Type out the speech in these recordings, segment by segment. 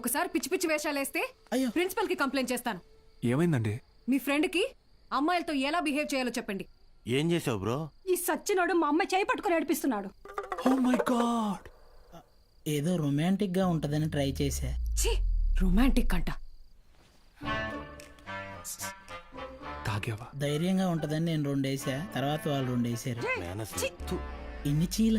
ఇంకొకసారి పిచ్చి పిచ్చి వేషాలు వేస్తే అయ్యో. ప్రిన్సిపల్కి కంప్లైంట్ చేస్తాను. ఏమైందండి? మీ ఫ్రెండ్కి అమ్మాయిలతో ఎలా బిహేవ్ చేయాలో చెప్పండి. ఏం చేసావు బ్రో? ఈ సచ్చినోడు మా అమ్మాయి చేయి పట్టుకుని నడిపిస్తున్నాడు ఓ మై గాడ్ ఏదో రొమాంటిక్గా ఉంటదని ట్రై చేశా. ఛీ రొమాంటిక్ అంట. తాగావా? ధైర్యంగా ఉంటదని నేను రెండు వేసా తర్వాత వాళ్ళు రెండు వేసారు మేనస్ ఇన్ని చీల?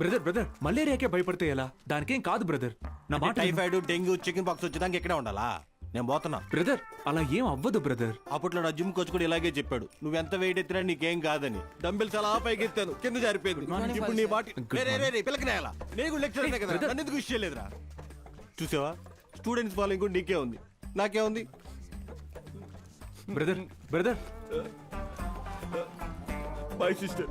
బ్రదర్ బ్రదర్ మలేరియాకే భయపడితే ఎలా? దానికేం కాదు బ్రదర్ నా మాట. టైఫాయిడ్ డెంగ్యూ చికెన్ పాక్స్ వచ్చేదానికి ఇక్కడే ఉండాలా? నేను పోతున్నా. బ్రదర్ అలా ఏం అవ్వదు బ్రదర్ అప్పట్లో నా జిమ్ కోచ్ కూడా ఇలాగే చెప్పాడు. నువ్వు ఎంత వెయిట్ ఎత్తినా నీకేం కాదని. డంబిల్స్ అలా పైకి ఎత్తాను కింద జారిపోయింది. ఇప్పుడు నీ బాటి పిల్లకి నేల నేను లెక్చర్ కదా. నన్ను ఎందుకు చూసావా? స్టూడెంట్స్ ఫాలోయింగ్ కూడా నీకే ఉంది. నాకే ఉంది. Brother brother my sister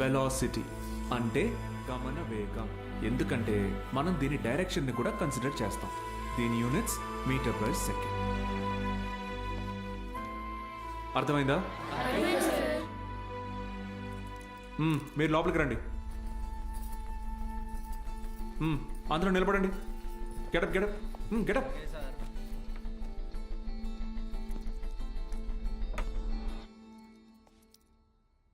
velocity అంటే గమన వేగం. ఎందుకంటే మనం దీని డైరెక్షన్ని కూడా కన్సిడర్ చేస్తాం. దీని యూనిట్స్ మీటర్ పర్ సెకండ్ అర్థమైందా? మీరు లోపలికి రండి. అందరూ నిలబడండి. గెటప్ గెటప్ గెటప్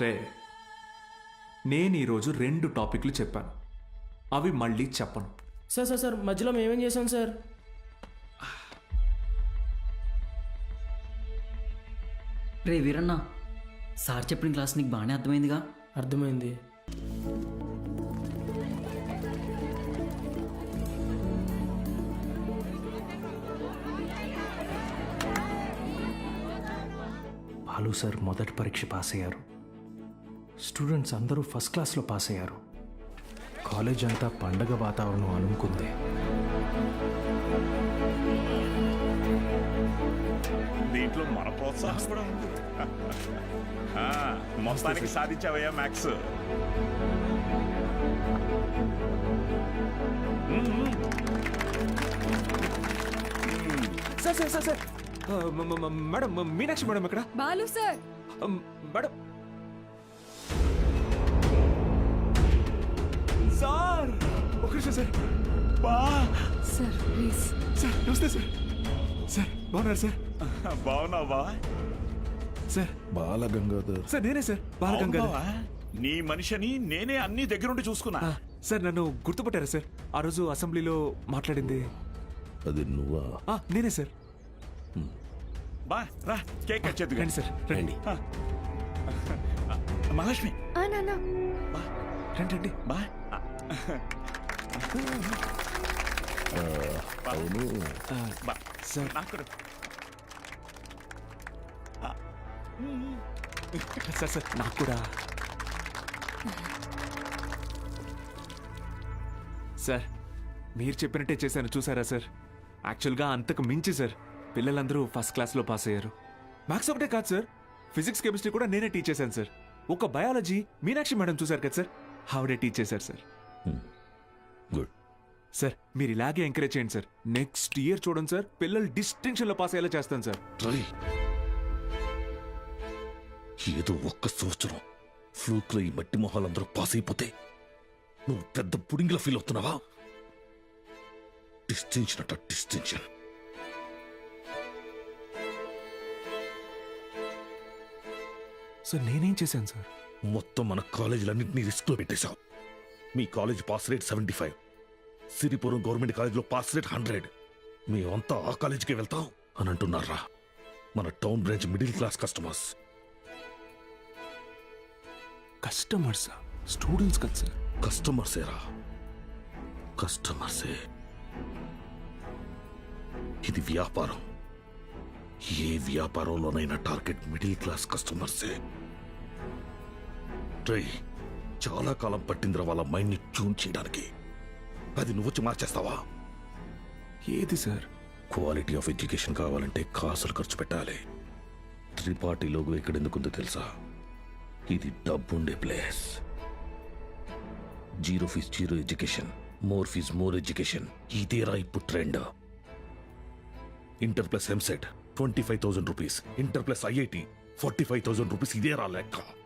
రే నేను ఈరోజు రెండు టాపిక్లు చెప్పాను. అవి మళ్ళీ చెప్పను. సార్ సార్ సార్ మధ్యలో మేమేం చేసాం సార్? రే వీరన్న సార్ చెప్పిన క్లాస్ నీకు బాగానే అర్థమైందిగా? అర్థమైంది. బాలు సార్ మొదటి పరీక్ష పాస్ అయ్యారు స్టూడెంట్స్ అందరూ ఫస్ట్ క్లాస్లో పాస్ అయ్యారు. కాలేజ్ అంతా పండగ వాతావరణం అనుకుంది. దీంట్లో మన ప్రోత్సాహం కూడా ఉంది. ఆ, మొత్తానికి సాధించావయ్యా Max sir sir sir sir. Madam Meenakshi madam ఎక్కడ? బాలు సార్. మేడం నిమిషం సార్. బా. Sir please. సార్. నమస్తే సార్. సార్ బాగున్నారు సార్? బాగున్నావా? సార్. బాలగంగాధర్. సార్ నేనే సార్. బాలగంగాధర్? నీ మనిషిని నేనే అన్ని దగ్గరుండి చూసుకున్నా. సార్ నన్ను గుర్తుపట్టారా సార్? ఆ రోజు అసెంబ్లీలో మాట్లాడింది. అది నువ్వా? ఆ, నేనే సార్. బా రా. Cake cut. రండి సార్. రండి. మహాలక్ష్మి. రండి రండి. బా. ఆ, సార్ నాకు కూడా. సార్ సార్ నాకు కూడా సార్ మీరు చెప్పినట్టే చేశాను. చూసారా సార్? యాక్చువల్గా అంతకు మించి సార్. పిల్లలందరూ ఫస్ట్ క్లాస్లో పాస్ అయ్యారు. మ్యాథ్స్ ఒకటే కాదు సార్. ఫిజిక్స్ కెమిస్ట్రీ కూడా నేనే టీచ్ చేశాను సార్. ఒక బయాలజీ మీనాక్షి మేడం చూశారు కదా సార్? ఆవిడే టీచ్ చేశారు సార్. Hmm. గుడ్ సార్ మీరు ఇలాగే ఎంకరేజ్ చేయండి సార్ నెక్స్ట్ ఇయర్ చూడండి సార్ పిల్లలు డిస్టింక్షన్లో పాస్ అయ్యేలా చేస్తాను సార్ ఏదో ఒక్క సంవత్సరం ఫ్లూక్లో ఈ మట్టి మొహాలందరూ పాస్ అయిపోతే నువ్వు పెద్ద పుడింగిలా ఫీల్ అవుతున్నావా? డిస్టింక్షన్ అట డిస్టింక్షన్ సార్ నేనేం చేశాను సార్ మొత్తం మన కాలేజీలన్నింటినీ రిస్క్లో పెట్టేశావు. మీ college pass rate seventy five. Siripuram government కాలేజ్లో పాస్ రేట్ హండ్రెడ్. మేమంతా ఆ కాలేజీకి వెళ్తాం అని అంటున్నారా? మన town branch middle class customers. Customers students కదా సార్. కస్టమర్సేరా? కస్టమర్సే. ఇది వ్యాపారం. ఏ వ్యాపారంలోనైనా టార్గెట్ మిడిల్ క్లాస్ కస్టమర్సే. ట్రై చాలా కాలం పట్టిందిరా వాళ్ళ మైండ్ని ట్యూన్ చేయడానికి. అది నువ్వు వచ్చి మార్చేస్తావా? ఏది సార్? క్వాలిటీ ఆఫ్ ఎడ్యుకేషన్ కావాలంటే కాసులు ఖర్చు పెట్టాలి. త్రిపాఠి లోగో ఇక్కడ ఎందుకుందో తెలుసా? ఇది డబ్బుండే place. Zero fees zero education more fees more education. ఇదేరా ఇప్పుడు trend. Inter plus EAMCET twenty five thousand rupees. Inter plus IIT forty five thousand rupees ఇదే రా లెక్క.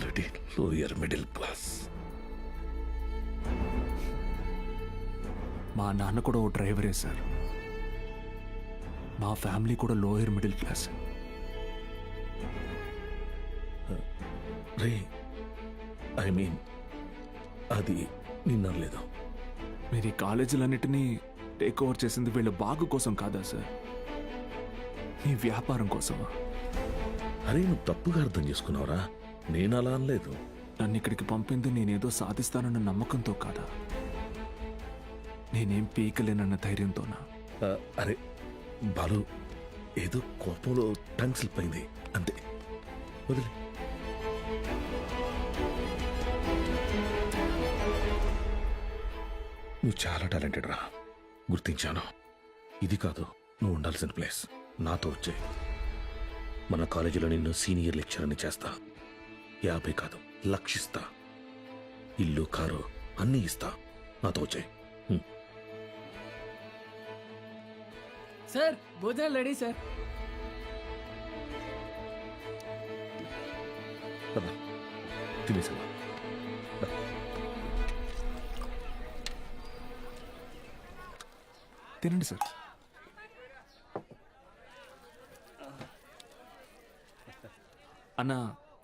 లోయర్ మిడిల్ క్లాస్ మా నాన్న కూడా ఓ డ్రైవరే సార్. మా ఫ్యామిలీ కూడా లోయర్ మిడిల్ క్లాస్ రే ఐ మీన్ అది నిన్నలేదు మీరు ఈ కాలేజీలన్నిటినీ టేక్ ఓవర్ చేసింది వీళ్ళ బాగు కోసం కాదా సార్? మీ వ్యాపారం కోసమా? అరే నువ్వు తప్పుగా అర్థం చేసుకున్నావురా. నేను అలా అనలేదు. నన్ను ఇక్కడికి పంపింది నేనేదో సాధిస్తానన్న నమ్మకంతో కాదా? నేనేం పీకలేనన్న ధైర్యంతోనా? ఆ, అరే బాలు ఏదో కోపంలో టంగ్ స్లిప్ అయింది అంతే. వదిలే. నువ్వు చాలా టాలెంటెడ్ రా. గుర్తించాను. ఇది కాదు నువ్వు ఉండాల్సిన ప్లేస్. నాతో వచ్చే. మన కాలేజీలో నిన్ను సీనియర్ లెక్చరర్ని చేస్తా. యాభై కాదు లక్షిస్తా. ఇల్లు కారు అన్నీ ఇస్తా. నాతో వచ్చాయి సార్ భోజనాలు రెడీ సార్. తినేసావా? తినండి సార్. అన్న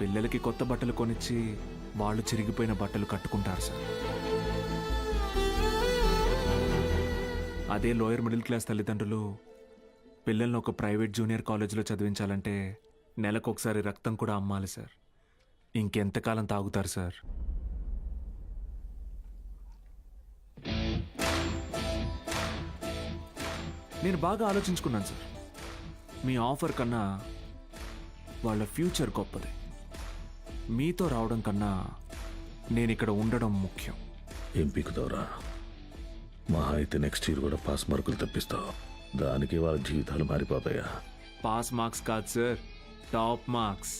పిల్లలకి కొత్త బట్టలు కొనిచ్చి వాళ్ళు చిరిగిపోయిన బట్టలు కట్టుకుంటారు సార్. అదే లోయర్ మిడిల్ క్లాస్ తల్లిదండ్రులు పిల్లల్ని ఒక ప్రైవేట్ జూనియర్ కాలేజీలో చదివించాలంటే నెలకు ఒకసారి రక్తం కూడా అమ్మాలి సార్. ఇంకెంతకాలం తాగుతారు సార్? నేను బాగా ఆలోచించుకున్నాను సార్. మీ ఆఫర్ కన్నా వాళ్ళ ఫ్యూచర్ గొప్పది. మీతో రావడం కన్నా నేను ఇక్కడ ఉండడం ముఖ్యం. ఏం పీకుతావురా మహా అయితే నెక్స్ట్ ఇయర్ కూడా పాస్ మార్కులు తెప్పిస్తావు. దానికి వాళ్ళ జీవితాలు మారిపోతాయా? పాస్ మార్క్స్ కాదు సార్ టాప్ మార్క్స్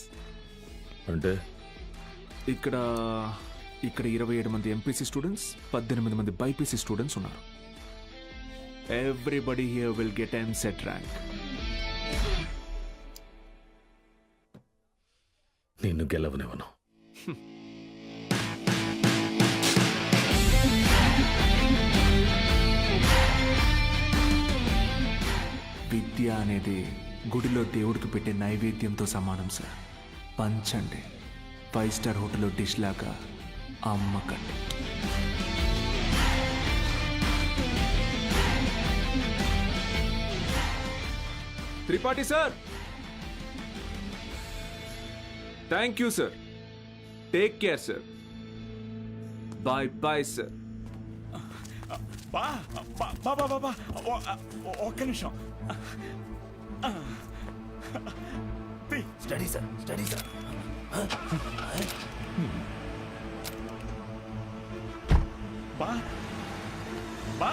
అంటే? ఇక్కడ ఇక్కడ ఇరవై ఏడు మంది ఎంపీసీ స్టూడెంట్స్ పద్దెనిమిది మంది బైపీసీ స్టూడెంట్స్ ఉన్నారు. Everybody here will get EAMCET rank నిన్ను గెలవనివ్వను. విద్య అనేది గుడిలో దేవుడికి పెట్టే నైవేద్యంతో సమానం సార్. పంచండి. ఫైవ్ స్టార్ హోటల్లో డిష్ లాగా అమ్మకండి Tripathi sir! Thank you sir take care sir bye bye sir బా బా బా బా బా బా ఓ- ఓ- ఒక్క నిమిషం. స్టడీ సార్ స్టడీ సార్ బా బా